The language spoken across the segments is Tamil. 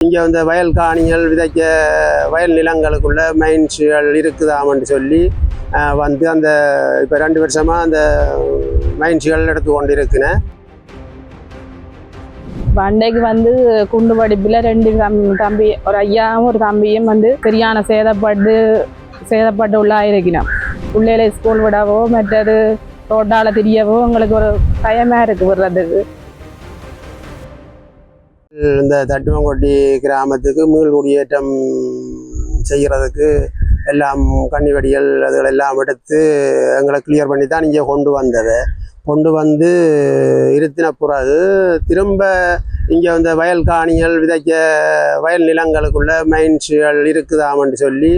இங்கே இந்த வயல் காணிகள் விதைக்க வயல் நிலங்களுக்குள்ள மைன்ஸுகள் இருக்குதாமன்னு சொல்லி வந்து அந்த இப்போ ரெண்டு வருஷமாக அந்த மைன்ஸுகள் எடுத்து கொண்டு இருக்குன்னு பண்டைக்கு வந்து குண்டு படிப்பில் ரெண்டு தம்- தம்பி ஒரு ஐயாவும் ஒரு தம்பியும் வந்து சரியான சேதப்பட்டு சேதப்பட்டு உள்ளாயிருக்கணும். பிள்ளைகளை ஸ்கூல் விடவோ மற்றது ரோட்டால் திரியவோ எங்களுக்கு ஒரு பயமாக இருக்கு விடுறதுக்கு. இந்த தட்டுவங்கொட்டி கிராமத்துக்கு மீள் குடியேற்றம் செய்கிறதுக்கு எல்லாம் கன்னிவெடிகள் அதுகள் எல்லாம் எடுத்து எங்களை கிளியர் பண்ணி தான் இங்கே கொண்டு வந்தது. கொண்டு வந்து இருத்தின பிறகு திரும்ப இங்கே வந்து வயல் காணிகள் விதைக்க வயல் நிலங்களுக்குள்ள மைன்ஸுகள் இருக்குதாமன்னு சொல்லி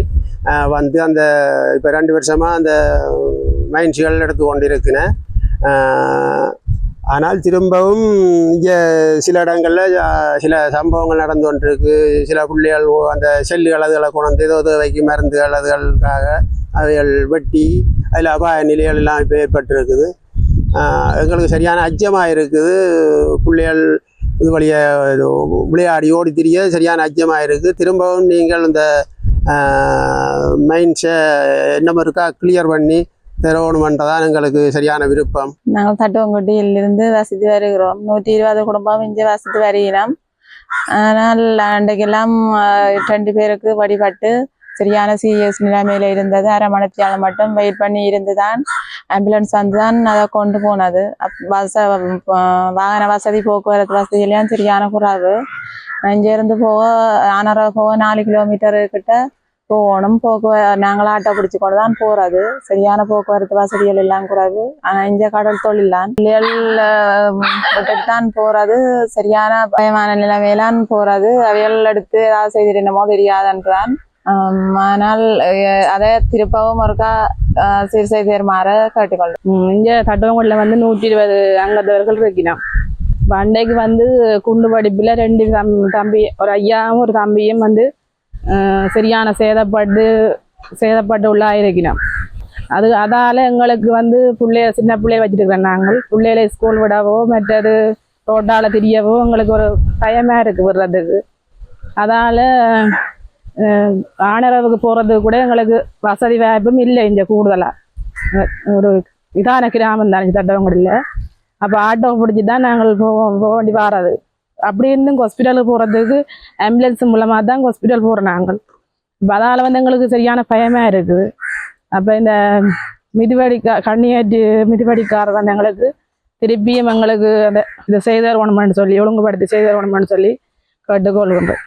வந்து அந்த இப்போ ரெண்டு வருஷமாக அந்த மைன்ஸுகள் எடுத்து கொண்டு இருக்குன்னு ஆனால் திரும்பவும் இங்கே சில இடங்களில் சில சம்பவங்கள் நடந்து கொண்டிருக்கு. சில பிள்ளைகள் ஓ- அந்த செல்லுகள் அதுகளை கொண்டு ஏதோ வைக்கும் மருந்துகள் அதுகளுக்காக அவைகள் வெட்டி அதில் அபாய நிலைகள் எல்லாம் இப்போ ஏற்பட்டிருக்குது. எங்களுக்கு சரியான அச்சமாக இருக்குது. பிள்ளைகள் இது வழிய இது விளையாடி ஓடி திரிய சரியான அச்சமாக இருக்குது. திரும்பவும் நீங்கள் இந்த மைண்ட்ஸை என்ன இருக்கா? கிளியர் பண்ணி தரணுமன்றதான் எங்களுக்கு சரியான விருப்பம்? நாங்கள் தட்டுவங்குட்டியில் இருந்து வசித்து வருகிறோம். நூற்றி இருபது குடும்பம் இங்கே வசித்து வருகிறோம். ஆனால் அன்றைக்கெல்லாம் ரெண்டு பேருக்கு வழிபட்டு சரியான சீரியஸ் நிலைமையில இருந்தது. அரை மணித்தியாலம் மட்டும் வெயிட் பண்ணி இருந்து தான் ஆம்புலன்ஸ் வந்து தான் அதை கொண்டு போனது. வச வாகன வசதி போக்குவரத்து வசதியிலையும் சரியான குறைவு. இங்கேருந்து போக ஆனரை போக நாலு கிலோமீட்டர் கிட்ட போகணும். போக்குவ நாங்கள் ஆட்டோ பிடிச்சி கொண்டு தான் போறது. சரியான போக்குவரத்து வசதிகள் எல்லாம் கூடாது ஆனால் இந்த கடல் தொழில் தான் பிள்ளைகள் விட்டுட்டு தான் போறது. சரியான பயமான நிலைமையிலான் போறது. அவைகள் எடுத்து ஏதாவது செய்தி என்னமோ ஆம், ஆனால் அதை திருப்பவும் ஒருக்கா ஆஹ், சீர் செய்து தருமாறு கேட்டுக்கொள்ளும் இங்கே தட்டுவங்குடியில் வந்து நூற்றி இருபது அங்கத்தவர்கள் இருக்கணும் இப்ப அன்னைக்கு வந்து குண்டு படிப்பில் ரெண்டு தம் தம்பி ஒரு ஐயாவும் ஒரு தம்பியும் வந்து சரியான சேதப்பட்டு சேதப்பட்டு உள்ளாயிருக்கணும் அது அதால் எங்களுக்கு வந்து பிள்ளைய சின்ன பிள்ளைய வச்சுருக்கிறோம் நாங்கள் பிள்ளைகளை ஸ்கூல் விடவோ மற்றது ரோட்டால் திரியவோ எங்களுக்கு ஒரு பயமாக இருக்குது விடுறதுக்கு அதால் ஆனரவுக்கு போகிறதுக்கு கூட எங்களுக்கு வசதி வாய்ப்பும் இல்லை இங்கே கூடுதலாக ஒரு இதான கிராமம் தான் தட்டவங்களில் அப்போ ஆட்டோ பிடிச்சி தான் நாங்கள் போவோம் போக வேண்டி வாரது அப்படி இருந்தும் ஹாஸ்பிட்டலுக்கு போகிறதுக்கு ஆம்புலன்ஸ் மூலமாக தான் ஹாஸ்பிட்டல் போகிறோம் நாங்கள். இப்போ அதால் வந்து எங்களுக்கு சரியான பயமாக இருக்குது. அப்போ இந்த மிதிவடி க கண்ணியாற்றி மிதிவடிக்கார் வந்து எங்களுக்கு திருப்பியும் எங்களுக்கு அந்த இதை செய்தரணுமென்னு சொல்லி ஒழுங்குபடுத்தி செய்தரணுமென்னு சொல்லி கேட்டுக்கொள்கின்றோம்.